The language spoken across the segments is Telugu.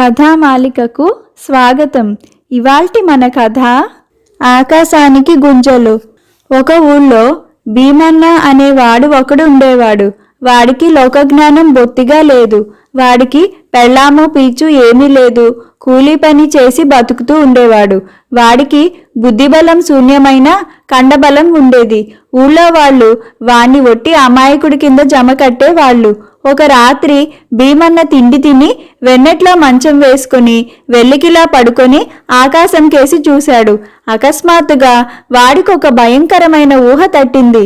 కథామాలికకు స్వాగతం. ఇవాల్టి మన కథ ఆకాశానికి గుంజలు. ఒక ఊళ్ళో భీమన్న అనేవాడు ఒకడు ఉండేవాడు వాడికి లోకజ్ఞానం బొత్తిగా లేదు. వాడికి పెళ్ళాము పీచు ఏమీ లేదు. కూలీ పని చేసి బతుకుతూ ఉండేవాడు. వాడికి బుద్ధిబలం శూన్యమైన కండబలం ఉండేది. ఊళ్ళో వాళ్ళు వాణ్ణి ఒట్టి అమాయకుడి కింద జమ కట్టేవాళ్ళు. ఒక రాత్రి భీమన్న తిండి తిని వెన్నెట్లో మంచం వేసుకుని వెల్లికిలా పడుకొని ఆకాశం కేసి చూశాడు. అకస్మాత్తుగా వాడికొక భయంకరమైన ఊహ తట్టింది.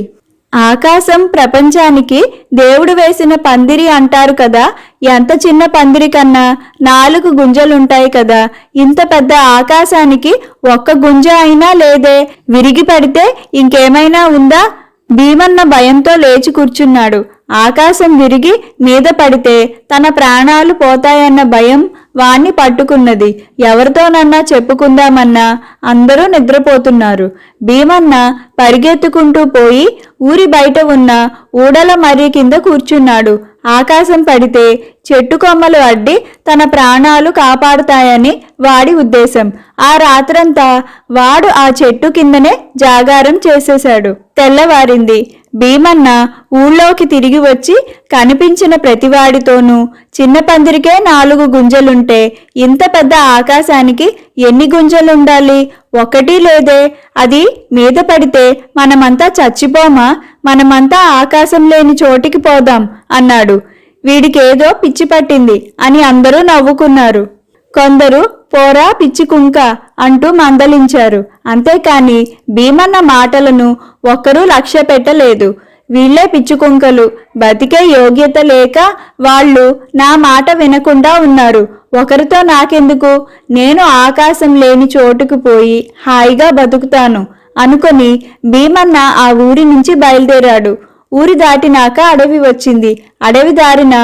ఆకాశం ప్రపంచానికి దేవుడు వేసిన పందిరి అంటారు కదా. ఎంత చిన్న పందిరి కన్నా నాలుగు గుంజలుంటాయి కదా. ఇంత పెద్ద ఆకాశానికి ఒక్క గుంజ అయినా లేదే. విరిగి పడితే ఇంకేమైనా ఉందా? భీమన్న భయంతో లేచి కూర్చున్నాడు. ఆకాశం విరిగి మీద పడితే తన ప్రాణాలు పోతాయన్న భయం వాణ్ణి పట్టుకున్నది. ఎవరితోనన్నా చెప్పుకుందామన్నా అందరూ నిద్రపోతున్నారు. భీమన్న పరిగెత్తుకుంటూ పోయి ఊరి బయట ఉన్న ఊడల మర్రి కింద కూర్చున్నాడు. ఆకాశం పడితే చెట్టు కొమ్మలు అడ్డి తన ప్రాణాలు కాపాడుతాయని వాడి ఉద్దేశం. ఆ రాత్రంతా వాడు ఆ చెట్టు కిందనే జాగారం చేసేశాడు. తెల్లవారింది. భీమన్న ఊళ్ళోకి తిరిగి వచ్చి కనిపించిన ప్రతివాడితోనూ చిన్న పందిరికే నాలుగు గుంజలుంటే ఇంత పెద్ద ఆకాశానికి ఎన్ని గుంజలుండాలి? ఒకటి లేదే. అది మీద పడితే మనమంతా చచ్చిపోమా? మనమంతా ఆకాశం లేని చోటికి పోదాం అన్నాడు. వీడికేదో పిచ్చి పట్టింది అని అందరూ నవ్వుకున్నారు. కొందరు పోరా పిచ్చికుంక అంటూ మందలించారు. అంతేకాని భీమన్న మాటలను ఒక్కరూ లక్ష్య పెట్టలేదు. వీళ్ళే పిచ్చుకుంకలు బతికే యోగ్యత లేక వాళ్ళు నా మాట వినకుండా ఉన్నారు. ఒకరితో నాకెందుకు? నేను ఆకాశం లేని చోటుకు పోయి హాయిగా బతుకుతాను అనుకొని భీమన్న ఆ ఊరి నుంచి బయలుదేరాడు. ఊరి దాటినాక అడవి వచ్చింది. అడవి దారిన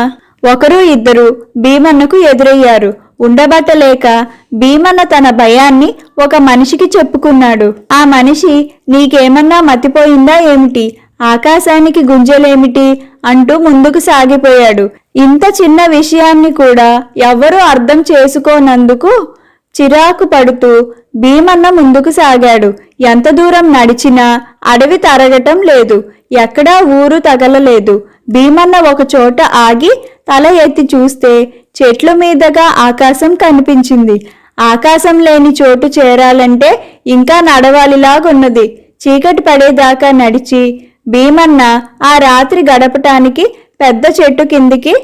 ఒకరు ఇద్దరు భీమన్నకు ఎదురయ్యారు. ఉండబట్టలేక భీమన్న తన భయాన్ని ఒక మనిషికి చెప్పుకున్నాడు. ఆ మనిషి నీకేమన్నా మతిపోయిందా ఏమిటి? ఆకాశానికి గుంజలేమిటి? అంటూ ముందుకు సాగిపోయాడు. ఇంత చిన్న విషయాన్ని కూడా ఎవ్వరూ అర్థం చేసుకోనందుకు చిరాకు పడుతూ భీమన్న ముందుకు సాగాడు. ఎంత దూరం నడిచినా అడవి తరగటం లేదు. ఎక్కడా ఊరు తగలలేదు. భీమన్న ఒక చోట ఆగి తల ఎత్తి చూస్తే చెట్ల మీదగా ఆకాశం కనిపించింది. ఆకాశం లేని చోటు చేరాలంటే ఇంకా నడవాలిలాగున్నది. చీకటి పడేదాకా నడిచి భీమన్న ఆ రాత్రి గడపటానికి పెద్ద చెట్టు కిందికి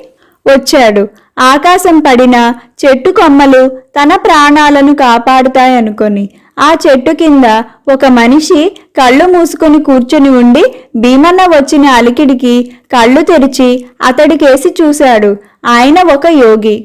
వచ్చాడు. ఆకాశం పడిన చెట్టు కొమ్మలు తన ప్రాణాలను కాపాడుతాయనుకొని ఆ చెట్టు కింద ఒక మనిషి కళ్ళు మూసుకొని కూర్చుని ఉండి భీమన్న వచ్చిన అలికిడికి కళ్ళు తెరిచి అతడికేసి చూశాడు. ఆయన ఒక యోగి.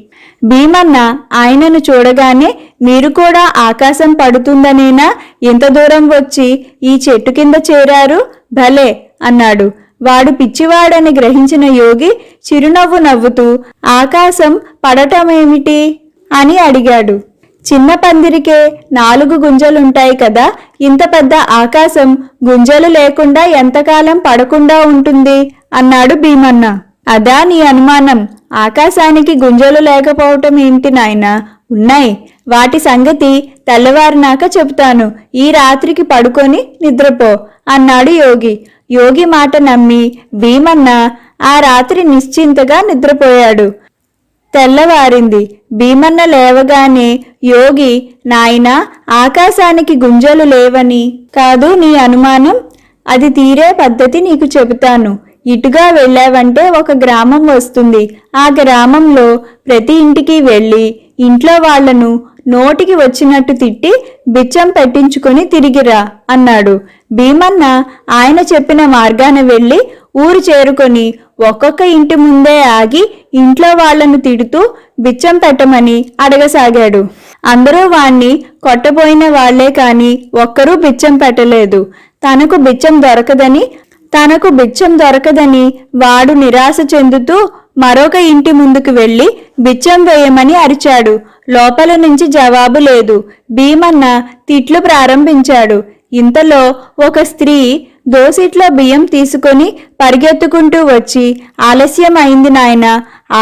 భీమన్న ఆయనను చూడగానే మీరు కూడా ఆకాశం పడుతుందనేనా? ఇంత దూరం వచ్చి ఈ చెట్టు కింద చేరారు? భలే అన్నాడు. వాడు పిచ్చివాడని గ్రహించిన యోగి చిరునవ్వు నవ్వుతూ ఆకాశం పడటమేమిటి? అని అడిగాడు. చిన్న పందిరికే నాలుగు గుంజలుంటాయి కదా ఇంత పెద్ద ఆకాశం గుంజలు లేకుండా ఎంతకాలం పడకుండా ఉంటుంది? అన్నాడు భీమన్న. అదా నీ అనుమానం. ఆకాశానికి గుంజలు లేకపోవటం ఏంటి నాయనా? ఉన్నాయి. వాటి సంగతి తెల్లవారినాక చెబుతాను. ఈ రాత్రికి పడుకొని నిద్రపో అన్నాడు యోగి. యోగి మాట నమ్మి భీమన్న ఆ రాత్రి నిశ్చింతగా నిద్రపోయాడు. తెల్లవారింది. భీమన్న లేవగానే యోగి నాయనా ఆకాశానికి గుంజలు లేవని. కాదు నీ అనుమానం? అది తీరే పద్ధతి నీకు చెబుతాను. ఇటుగా వెళ్ళావంటే ఒక గ్రామం వస్తుంది. ఆ గ్రామంలో ప్రతి ఇంటికి వెళ్ళి ఇంట్లో వాళ్ళను నోటికి వచ్చినట్టు తిట్టి బిచ్చం పెట్టించుకొని తిరిగిరా అన్నాడు. భీమన్న ఆయన చెప్పిన మార్గాన వెళ్ళి ఊరు చేరుకొని ఒక్కొక్క ఇంటి ముందే ఆగి ఇంట్లో వాళ్ళను తిడుతూ బిచ్చం పెట్టమని అడగసాగాడు. అందరూ వాణ్ణి కొట్టబోయిన వాళ్ళే కాని ఒక్కరూ బిచ్చం పెట్టలేదు. తనకు బిచ్చం దొరకదని తనకు బిచ్చం దొరకదని వాడు నిరాశ చెందుతూ మరొక ఇంటి ముందుకు వెళ్ళి బిచ్చం వేయమని అరిచాడు. లోపల నుంచి జవాబు లేదు. భీమన్న తిట్లు ప్రారంభించాడు. ఇంతలో ఒక స్త్రీ దోసిట్లో బియ్యం తీసుకొని పరిగెత్తుకుంటూ వచ్చి ఆలస్యం అయింది నాయన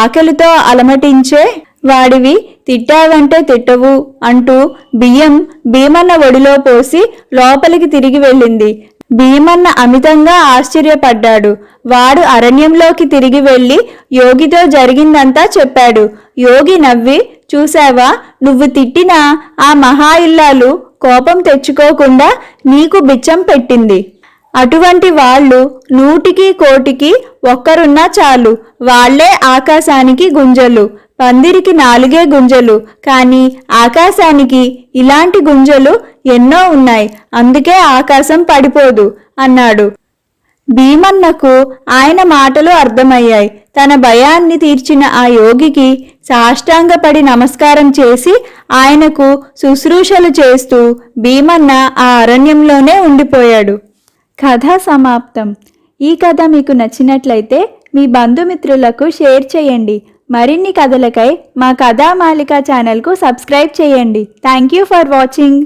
ఆకలితో అలమటించే వాడివి తిట్టావంటే తిట్టవు అంటూ బియ్యం భీమన్న ఒడిలో పోసి లోపలికి తిరిగి వెళ్ళింది. భీమన్న అమితంగా ఆశ్చర్యపడ్డాడు. వాడు అరణ్యంలోకి తిరిగి వెళ్ళి యోగితో జరిగిందంతా చెప్పాడు. యోగి నవ్వి చూశావా నువ్వు తిట్టినా ఆ మహా ఇల్లాలు కోపం తెచ్చుకోకుండా నీకు బిచ్చం పెట్టింది. అటువంటి వాళ్ళు నూటికి కోటికి ఒక్కరున్నా చాలు. వాళ్ళే ఆకాశానికి గుంజలు. పందిరికి నాలుగే గుంజలు. కానీ ఆకాశానికి ఇలాంటి గుంజలు ఎన్నో ఉన్నాయి. అందుకే ఆకాశం పడిపోదు అన్నాడు. భీమన్నకు ఆయన మాటలు అర్థమయ్యాయి. తన భయాన్ని తీర్చిన ఆ యోగికి సాష్టాంగపడి నమస్కారం చేసి ఆయనకు శుశ్రూషలు చేస్తూ భీమన్న ఆ అరణ్యంలోనే ఉండిపోయాడు. కథ సమాప్తం. ఈ కథ మీకు నచ్చినట్లయితే మీ బంధుమిత్రులకు షేర్ చేయండి. మరిన్ని కథలకై మా కథామాలిక ఛానల్కు సబ్స్క్రైబ్ చేయండి. Thank you for watching.